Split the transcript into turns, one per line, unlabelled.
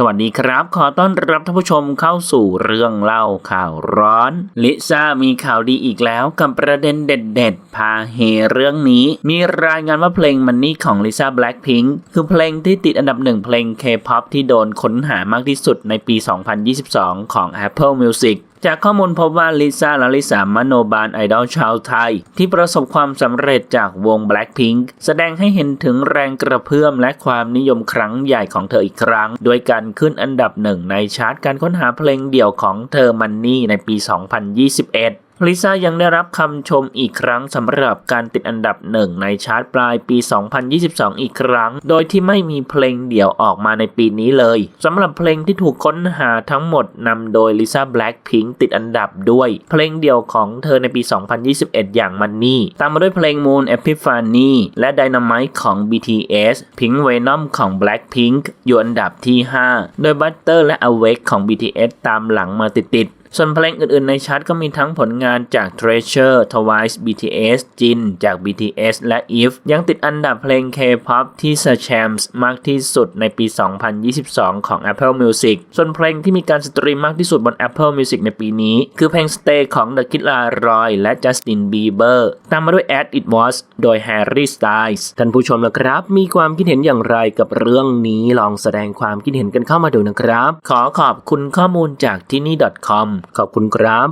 สวัสดีครับ ขอต้อนรับท่านผู้ชมเข้าสู่เรื่องเล่าข่าวร้อน ลิซ่ามีข่าวดีอีกแล้วกับประเด็นเด็ดๆ พาเฮเรื่องนี้ มีรายงานว่าเพลงมันนี่ของลิซ่าแบล็คพิง k คือเพลงที่ติดอันดับหนึ่งเพลง K-POP ที่โดนค้นหามากที่สุดในปี 2022 ของ Apple Music จากข้อมูลพบว่าลิซ่าและลิสามโนบาลไอดอลชาวไทย ที่ประสบความสำเร็จจากวง Blackpink แสดงให้เห็นถึงแรงกระเพื่อมและความนิยมครั้งใหญ่ของเธออีกครั้ง โดยการขึ้นอันดับหนึ่งในชาร์ตการค้นหาเพลงเดี่ยวของเธอมันนี่ในปี 2021 ลิซ่ายังได้รับคำชมอีกครั้งสำหรับการติดอันดับหนึ่งในชาร์ตปลายปี 2022 อีกครั้ง โดยที่ไม่มีเพลงเดี่ยวออกมาในปีนี้เลยสำหรับเพลงที่ถูกค้นหาทั้งหมดนำโดยลิซ่าแบล็ k พิงติดอันดับด้วย เพลงเดี่ยวของเธอในปี 2021 อย่างมันนี่ตามมาด้วยเพลง Moon Epiphany และ Dynamite ของ BTS Pink Venom ของ Blackpink อยู่อันดับที่ 5 โดย Butter และ Awake ของ BTS ตามหลังมาติดๆ ส่วนเพลงอื่นๆในชาร์ตก็มีทั้งผลงานจาก Treasure Twice BTS Jin จาก BTS และ If ยังติดอันดับเพลง K-pop ที่ s c h a m s มากที่สุดในปี 2022 ของ Apple Music ส่วนเพลงที่มีการสตรีมมากที่สุดบน Apple Music ในปีนี้ คือเพลง Stay ของ The Kid Laroi และ Justin Bieber ตามมาด้วย As It Was โดย Harry Styles ท่านผู้ชมนะครับ มีความคิดเห็นอย่างไรกับเรื่องนี้ลองแสดงความคิดเห็นกันเข้ามาดูนะครับ ขอขอบคุณข้อมูลจากที่นี่ .com ขอบคุณครับ